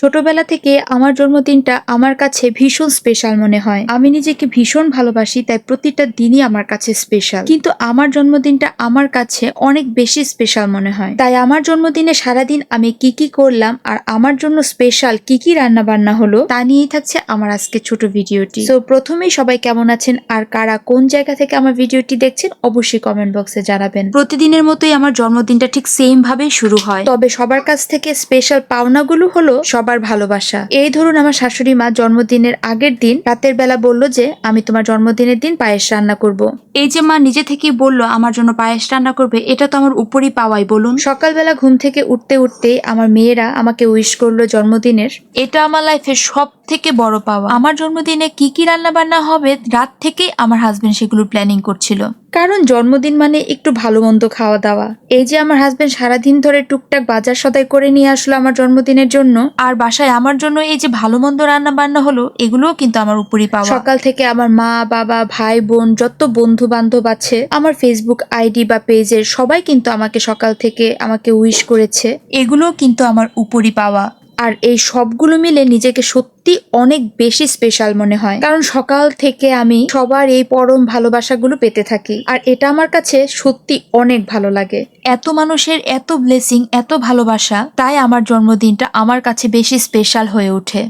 ছোটবেলা থেকে আমার জন্মদিনটা আমার কাছে ভীষণ স্পেশাল মনে হয়। আমি নিজেকে ভীষণ ভালোবাসি, তাই প্রতিটা দিনই আমার কাছে স্পেশাল কিন্তু আমার জন্মদিনটা আমার কাছে অনেক বেশি স্পেশাল মনে হয়। তাই আমার জন্মদিনে সারাদিন আমি কি কি করলাম আর আমার জন্য স্পেশাল কি কি রান্না বান্না হলো, তা নিয়েই থাকছে আমার আজকে ছোট ভিডিওটি। তো প্রথমেই সবাই কেমন আছেন আর কারা কোন জায়গা থেকে আমার ভিডিওটি দেখছেন অবশ্যই কমেন্ট বক্সে জানাবেন। প্রতিদিনের মতোই আমার জন্মদিনটা ঠিক সেম ভাবেই শুরু হয়। তবে সবার কাছ থেকে স্পেশাল পাওনাগুলো হলো সবার ভালোবাসা। এই ধরুন আমার শাশুড়ি মা জন্মদিনের আগের দিন রাতের বেলা বলল যে আমি তোমার জন্মদিনের দিন পায়েস রান্না করব। এই যে মা নিজে থেকেই বলল আমার জন্য পায়েস রান্না করবে। এটা তো আমার উপরই পাওয়াই বলুন। সকালবেলা ঘুম থেকে উঠতে উঠতে আমার মেয়েরা আমাকে উইশ করল জন্মদিনের। এটা আমার লাইফের সব থেকে বড় পাওয়া। আমার জন্মদিনে কি কি রান্না বান্না হবে রাত থেকেই আমার হাজবেন্ড সেগুলো প্ল্যানিং করছিল। কারণ জন্মদিন মানে একটু ভালো মন্দ খাওয়া দাওয়া এই যে আমার হাজবেন্ড সারাদিন ধরে টুকটাক বাজার সদাই করে নিয়ে আসলো আমার জন্মদিনের জন্য, আর বাসায় আমার জন্য এই যে ভালো মন্দ রান্না বান্না হলো, এগুলোও কিন্তু আমার উপরই পাওয়া। সকাল থেকে আমার মা, বাবা, ভাই, বোন, যত বন্ধু বান্ধব আছে, আমার ফেসবুক আইডি বা পেজের সবাই কিন্তু আমাকে সকাল থেকে আমাকে উইশ করেছে। এগুলোও কিন্তু আমার উপরই পাওয়া। আর এই সবগুলো মিলে নিজেকে সত্যি অনেক বেশি স্পেশাল মনে হয়। কারণ সকাল থেকে আমি সবার এই পরম ভালোবাসাগুলো পেতে থাকি। আর এটা আমার কাছে সত্যি অনেক ভালো লাগে। এত মানুষের এত ব্লেসিং এত ভালোবাসা, তাই আমার জন্মদিনটা আমার কাছে বেশি স্পেশাল হয়ে ওঠে।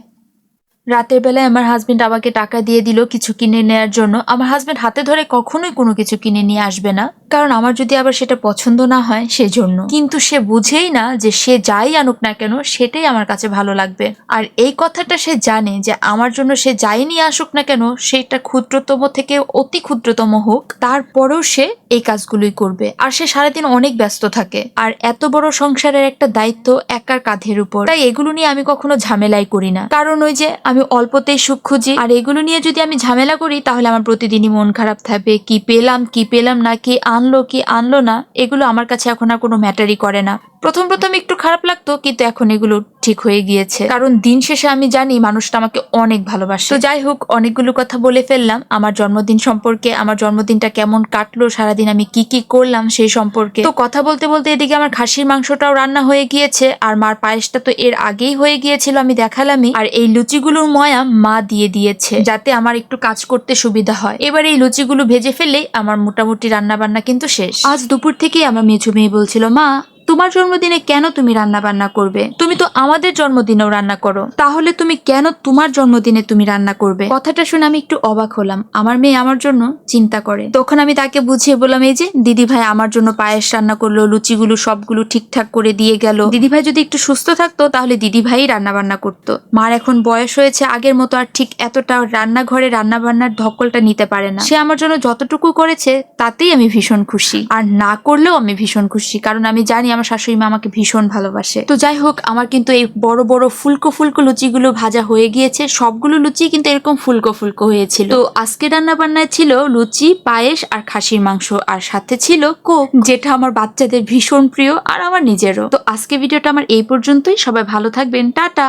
রাতের বেলায় আমার হাজবেন্ড আমাকে টাকা দিয়ে দিল কিছু কিনে নেয়ার জন্য। আমার হাজবেন্ড হাতে ধরে কখনোই কোনো কিছু কিনে নিয়ে আসবে না। কারণ আমার যদি আবার সেটা পছন্দ না হয়, সেজন্য। কিন্তু সে বুঝেই না যে সে যাই আনুক না কেন, সেটাই আমার কাছে ভালো লাগবে। আর এই কথাটা সে জানে যে আমার জন্য সে যাই নিয়ে আসুক না কেন, সেটা ক্ষুদ্রতম থেকে অতি ক্ষুদ্রতম হোক, তারপরেও সে এই কাজগুলোই করবে। আর সে সারাদিন অনেক ব্যস্ত থাকে। আর এত বড় সংসারের একটা দায়িত্ব একার কাঁধের উপর। তাই এগুলো নিয়ে আমি কখনো ঝামেলাই করি না। কারণ ওই যে আমি অল্পতেই সুখ খুঁজি, আর এগুলো নিয়ে যদি আমি ঝামেলা করি, তাহলে আমার প্রতিদিনই মন খারাপ থাকবে। কি পেলাম কি পেলাম, না কি আনলো কি আনলো না এগুলো আমার কাছে এখন আর কোনো ম্যাটারই করে না। প্রথম প্রথম একটু খারাপ লাগতো, কিন্তু এখন এগুলো ঠিক হয়ে গিয়েছে। কারণ দিন শেষে আমি জানি মানুষটা আমাকে অনেক ভালোবাসে। তো যাই হোক, অনেকগুলো কথা বলে ফেললাম। আমার জন্মদিন সম্পর্কে, আমার জন্মদিনটা কেমন কাটলো, সারাদিন আমি কি কি করলাম সেই সম্পর্কে। তো কথা বলতে বলতে এদিকে আমার খাসির মাংসটাও রান্না হয়ে গিয়েছে, আর মার পায়েসটা তো এর আগেই হয়ে গিয়েছিল, আমি দেখালামই। আর এই লুচিগুলোর ময়া মা দিয়ে দিয়েছে, যাতে আমার একটু কাজ করতে সুবিধা হয়। এবার এই লুচিগুলো ভেজে ফেললেই আমার মোটামুটি রান্না বান্না কিন্তু শেষ। আজ দুপুর থেকেই আমার মেঝু মেয়ে বলছিল, মা তোমার জন্মদিনে কেন তুমি রান্না বান্না করবে? তুমি তো আমাদের জন্মদিনেও রান্না করো। তাহলে তুমি কেন তোমার জন্মদিনে তুমি রান্না করবে? কথাটা শুনে আমি একটু অবাক হলাম। আমার মেয়ে আমার জন্য চিন্তা করে। তখন আমি তাকে বুঝিয়ে বললাম, এই যে দিদি ভাই আমার জন্য পায়েস রান্না করল, লুচিগুলো সবগুলো ঠিকঠাক করে দিয়ে গেল। দিদি ভাই যদি একটু সুস্থ থাকতো, তাহলে দিদি ভাই রান্না বান্না করতো। মার এখন বয়স হয়েছে, আগের মতো আর ঠিক এতটা রান্নাঘরে রান্না বান্নার ধকলটা নিতে পারে না। সে আমার জন্য যতটুকু করেছে, তাতেই আমি ভীষণ খুশি। আর না করলেও আমি ভীষণ খুশি, কারণ আমি জানি আমার শাশুড়ি মা আমাকে ভীষণ ভালোবাসে। তো যাই হোক, আমার কিন্তু এই বড় বড় ফুলকো ফুলকো লুচিগুলো ভাজা হয়ে গিয়েছে। সবগুলো লুচি কিন্তু এরকম ফুলকো ফুলকো হয়েছিল। তো আজকে রান্না বান্নায় ছিল লুচি, পায়েস আর খাসির মাংস। আর সাথে ছিল কোক, যেটা আমার বাচ্চাদের ভীষণ প্রিয় আর আমার নিজেরও। তো আজকে ভিডিওটা আমার এই পর্যন্তই। সবাই ভালো থাকবেন। টাটা!